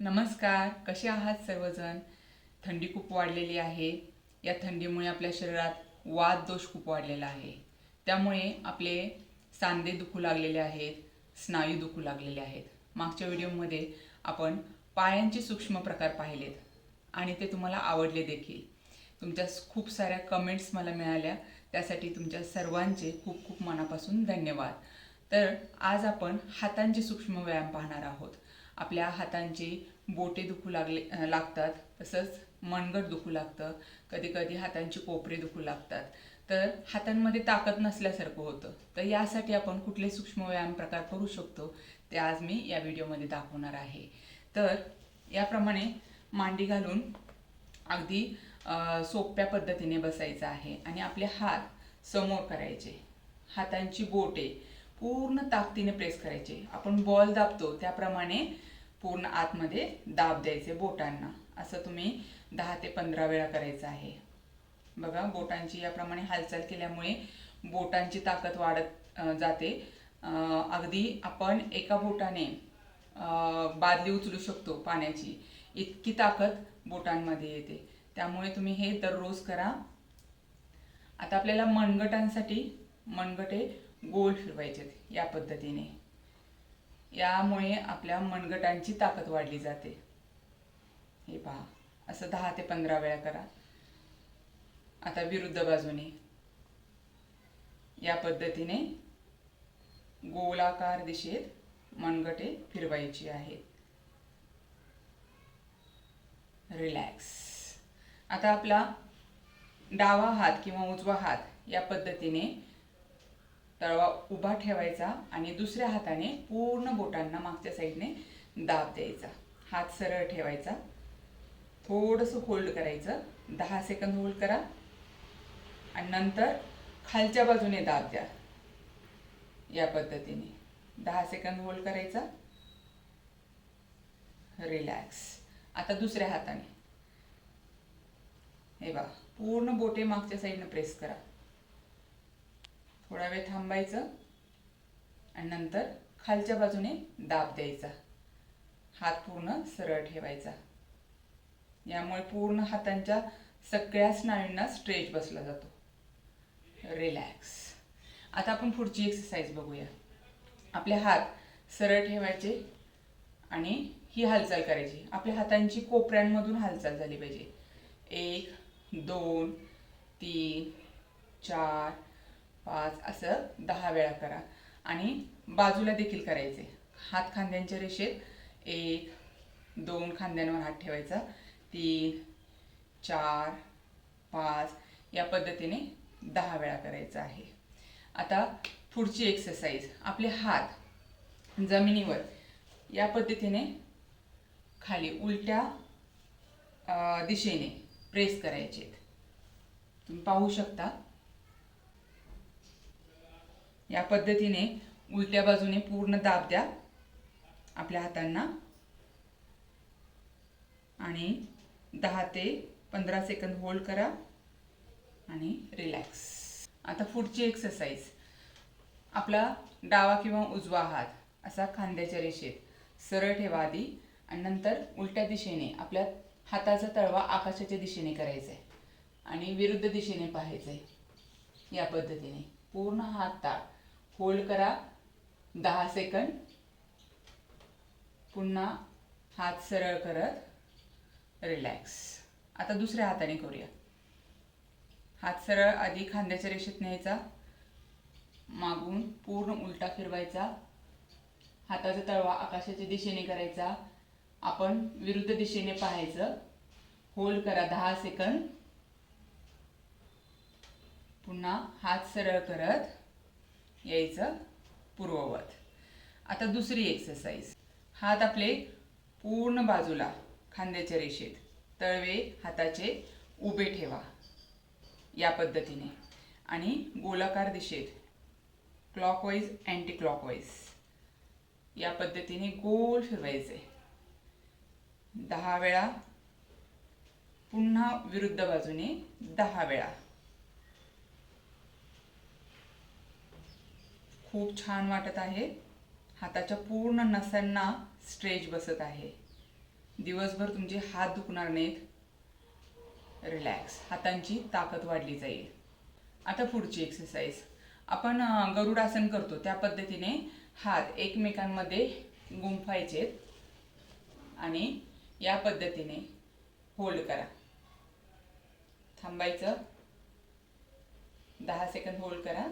नमस्कार कसे आहात सर्वजण? थंडी खूप वाढलेली आहे. या थंडीमुळे आपल्या शरीरात वात दोष खूप वाढलेला आहे. त्यामुळे आपले सांधे दुखू लागलेले आहेत स्नायू दुखू लागलेले आहेत. मागच्या व्हिडिओमध्ये आपण पायांचे सूक्ष्म प्रकार पाहिलेत आणि ते तुम्हाला आवडले देखील. तुमच्या खूप साऱ्या कमेंट्स मला मिळाल्या. त्यासाठी तुमच्या सर्वांचे खूप खूप मनापासून धन्यवाद. तर आज आपण हातांचे सूक्ष्म व्यायाम पाहणार आहोत. आपल्या हातांची बोटे दुखू लागले लागतात. तसंच मनगट दुखू लागतं. कधी कधी हातांची कोपरे दुखू लागतात. तर हातांमध्ये ताकद नसल्यासारखं होतं. तर यासाठी आपण कुठले सूक्ष्म व्यायाम प्रकार करू शकतो ते आज मी या व्हिडिओमध्ये दाखवणार आहे. तर याप्रमाणे मांडी घालून अगदी सोप्या पद्धतीने बसायचं आहे आणि आपले हात समोर करायचे. हातांची बोटे पूर्ण ताकदीने प्रेस करायचे. आपण बॉल दाबतो त्याप्रमाणे पूर्ण आतमध्ये दाब द्यायचे बोटांना. असं तुम्ही दहा ते पंधरा वेळा करायचं आहे. बघा बोटांची याप्रमाणे हालचाल केल्यामुळे बोटांची ताकद वाढत जाते. अगदी आपण एका बोटाने बादली उचलू शकतो पाण्याची. इतकी ताकद बोटांमध्ये येते. त्यामुळे तुम्ही हे दररोज करा. आता आपल्याला मनगटांसाठी मनगटे गोल फिरवायचे या पद्धतीने. यामुळे आपल्या मनगटांची ताकद वाढली जाते. हे पहा असं दहा ते पंधरा वेळा करा. आता विरुद्ध बाजूने. या पद्धतीने गोलाकार दिशेत मनगटे फिरवायची आहेत. रिलॅक्स आता आपला डावा हात किंवा उजवा हात या पद्धतीने तळवा उभा ठेवायचा आणि दुसऱ्या हाताने पूर्ण बोटांना मागच्या साईडने दाब द्यायचा. हात सरळ ठेवायचा. थोडंसं होल्ड करायचं. दहा सेकंद होल्ड करा. आणि नंतर खालच्या बाजूने दाब द्या. या पद्धतीने. दहा सेकंद होल्ड करायचा. रिलॅक्स आता दुसऱ्या हाताने. हे बघा. पूर्ण बोटे मागच्या साईडनं प्रेस करा. थोडा वेळ थांबायचं आणि नंतर खालच्या बाजूने दाब द्यायचा. हात पूर्ण सरळ ठेवायचा. यामुळे पूर्ण हातांच्या सगळ्या स्नायूंना स्ट्रेच बसला जातो. रिलॅक्स. आता आपण पुढची एक्सरसाइज बघूया. आपले हात सरळ ठेवायचे आणि ही हालचाल करायची. आपल्या हातांची कोपऱ्यांमधून हालचाल झाली पाहिजे. एक दोन तीन चार पाच असं दहा वेळा करा. आणि बाजूला देखील करायचे. हात खांद्यांच्या रेषेत एक दोन खांद्यांवर हात ठेवायचा. तीन चार पाच. या पद्धतीने दहा वेळा करायचं आहे. आता पुढची एक्सरसाइज आपले हात जमिनीवर. या पद्धतीने खाली उलट्या दिशेने प्रेस करायचे तुम्ही पाहू शकता. या पद्धतीने उलट्या बाजूने पूर्ण दाब द्या आपल्या हातांना. आणि दहा ते पंधरा सेकंद होल्ड करा आणि रिलॅक्स आता पुढची एक्सरसाइज आपला डावा किंवा उजवा हात असा खांद्याच्या रेषेत सरळ ठेवा आधी आणि नंतर उलट्या दिशेने आपल्या हाताचा तळवा आकाशाच्या दिशेने करायचा आहे आणि विरुद्ध दिशेने पाहायचं आहे या पद्धतीने पूर्ण हात ताळ होल्ड करा. दहा सेकंद पुन्हा हात सरळ करत. रिलॅक्स आता दुसऱ्या हाताने करूया. हात सरळ आधी खांद्याच्या रेषेत न्यायचा. मागून पूर्ण उलटा फिरवायचा. हाताचा तळवा आकाशाच्या दिशेने करायचा. आपण विरुद्ध दिशेने पाहायचं. होल्ड करा दहा सेकंद पुन्हा हात सरळ करत. यायचं पूर्ववत. आता दुसरी एक्सरसाइज हात आपले पूर्ण बाजूला खांद्याच्या रेषेत तळवे हाताचे उभे ठेवा. या पद्धतीने. आणि गोलाकार दिशेत क्लॉकवाईज अँटी क्लॉकवाईज या पद्धतीने गोल फिरवायचे. दहा वेळा पुन्हा विरुद्ध बाजूने दहा वेळा. खूप छान वाटत आहे. हाताच्या पूर्ण नसांना स्ट्रेच बसत आहे. दिवसभर तुमचे हात दुखणार नाहीत. रिलॅक्स हातांची ताकद वाढली जाईल. आता पुढची एक्सरसाइज आपण गरुडासन करतो. त्या पद्धतीने हात एकमेकांमध्ये गुंफायचे आणि या पद्धतीने होल्ड करा. थांबायचं. दहा सेकंद होल्ड करा.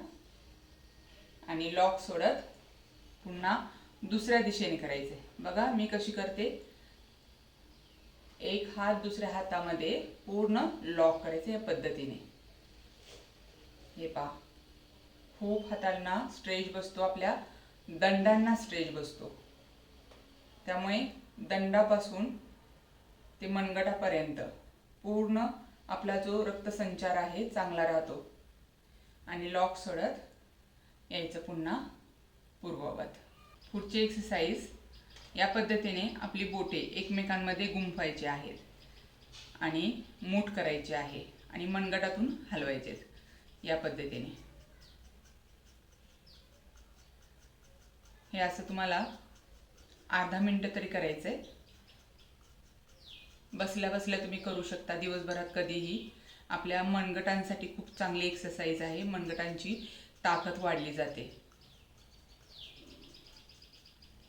आणि लॉक सोडत पुन्हा दुसऱ्या दिशेने करायचे. बघा मी कशी करते? एक हात दुसऱ्या हातामध्ये पूर्ण लॉक करायचे या पद्धतीने. हे पहा. खूप हातांना स्ट्रेच बसतो आपल्या दंडांना स्ट्रेच बसतो. त्यामुळे दंडापासून ते मनगटापर्यंत पूर्ण आपला जो रक्तसंचार आहे चांगला राहतो. आणि लॉक सोडत यायचं पुन्हा पूर्ववत. पुढची एक्सरसाइज या पद्धतीने आपली बोटे एकमेकांमध्ये गुंफायची आहेत आणि मूठ करायची आहे आणि मनगटातून हलवायचे या पद्धतीने. हे असं तुम्हाला अर्धा मिनटं तरी करायचं आहे बसल्या बसल्या तुम्ही करू शकता. दिवसभरात कधीही आपल्या मनगटांसाठी खूप चांगली एक्सरसाइज आहे. मनगटांची ताकद वाढली जाते.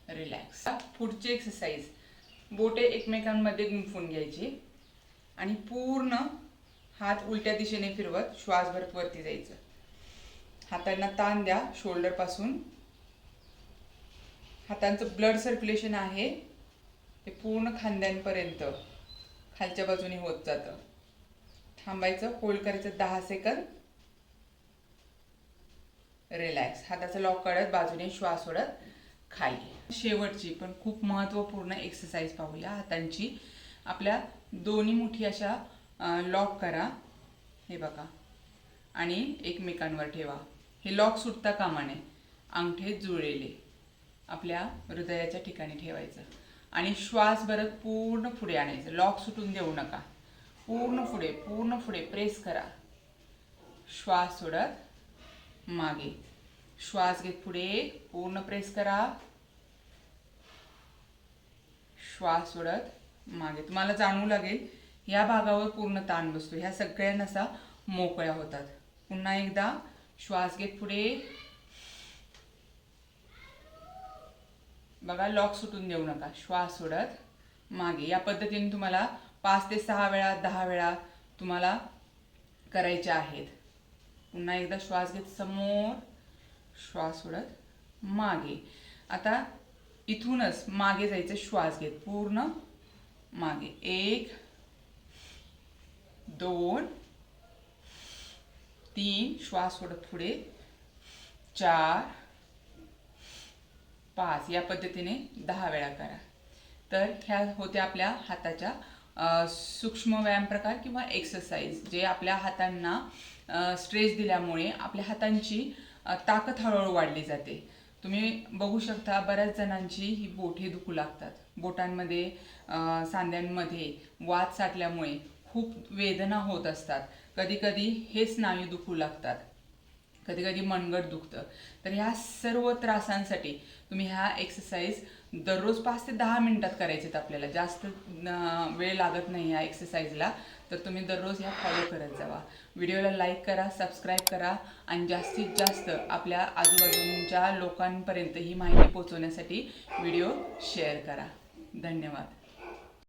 रिलॅक्स पुढची एक्सरसाइज बोटे एकमेकांमध्ये गुंफून घ्यायची आणि पूर्ण हात उलट्या दिशेने फिरवत श्वास भरत वरती जायचं. हातांना ताण द्या शोल्डरपासून. हातांचं ब्लड सर्क्युलेशन आहे. ते पूर्ण खांद्यांपर्यंत खालच्या बाजूने होत जातं. थांबायचं होल्ड करायचं दहा सेकंद रिलॅक्स हाताचा लॉक काढत बाजूने श्वास सोडत खाली. शेवटची पण खूप महत्त्वपूर्ण एक्सरसाइज पाहूया. हातांची. आपल्या दोन्ही मुठी अशा लॉक करा. हे बघा. आणि एकमेकांवर ठेवा. हे लॉक सुटता कामा नये अंगठे जुळलेले आपल्या हृदयाच्या ठिकाणी ठेवायचं. आणि श्वास भरत पूर्ण पुढे आणायचं. लॉक सुटून देऊ नका. पूर्ण पुढे पूर्ण पुढे. प्रेस करा. श्वास सोडत मागे. श्वास घेत पुढे. पूर्ण प्रेस करा. श्वास सोडत मागे. तुम्हाला जाणवू लागेल या भागावर पूर्ण ताण बसतो. ह्या सगळ्या नसा मोकळ्या होतात. पुन्हा एकदा श्वास घेत पुढे. बघा लॉक सुटून देऊ नका. श्वास सोडत मागे. या पद्धतीने तुम्हाला पाच ते सहा वेळा दहा वेळा तुम्हाला करायच्या आहेत. पुन्हा एकदा श्वास घेत समोर. श्वास सोडत मागे. आता इथूनच मागे जायचं श्वास घेत. पूर्ण मागे. एक दोन तीन. श्वास सोडत पुढे. चार पाच. या पद्धतीने दहा वेळा करा. तर ह्या होत्या आपल्या हाताच्या सूक्ष्म व्यायाम प्रकार किंवा एक्सरसाइज जे आपल्या हातांना स्ट्रेस दिल्यामुळे आपल्या हातांची ताकद हळूहळू वाढली जाते. तुम्ही बघू शकता बऱ्याच जणांची ही बोटे दुखू लागतात. बोटांमध्ये सांध्यांमध्ये वात साठल्यामुळे खूप वेदना होत असतात. कधीकधी हे स्नायू दुखू लागतात. कधीकधी मनगट दुखतं. तर ह्या सर्व त्रासांसाठी तुम्ही ह्या एक्सरसाइज दररोज पाच ते दहा मिनिटात आहेत आपल्याला. जास्त वेळ लागत नाही या एक्सरसाइजला तर तुम्ही दररोज ह्या फॉलो करत जावा. व्हिडिओला लाईक करा सबस्क्राईब करा आणि जास्तीत जास्त आपल्या आजूबाजूंच्या लोकांपर्यंत ही माहिती पोहोचवण्यासाठी व्हिडिओ शेअर करा. धन्यवाद.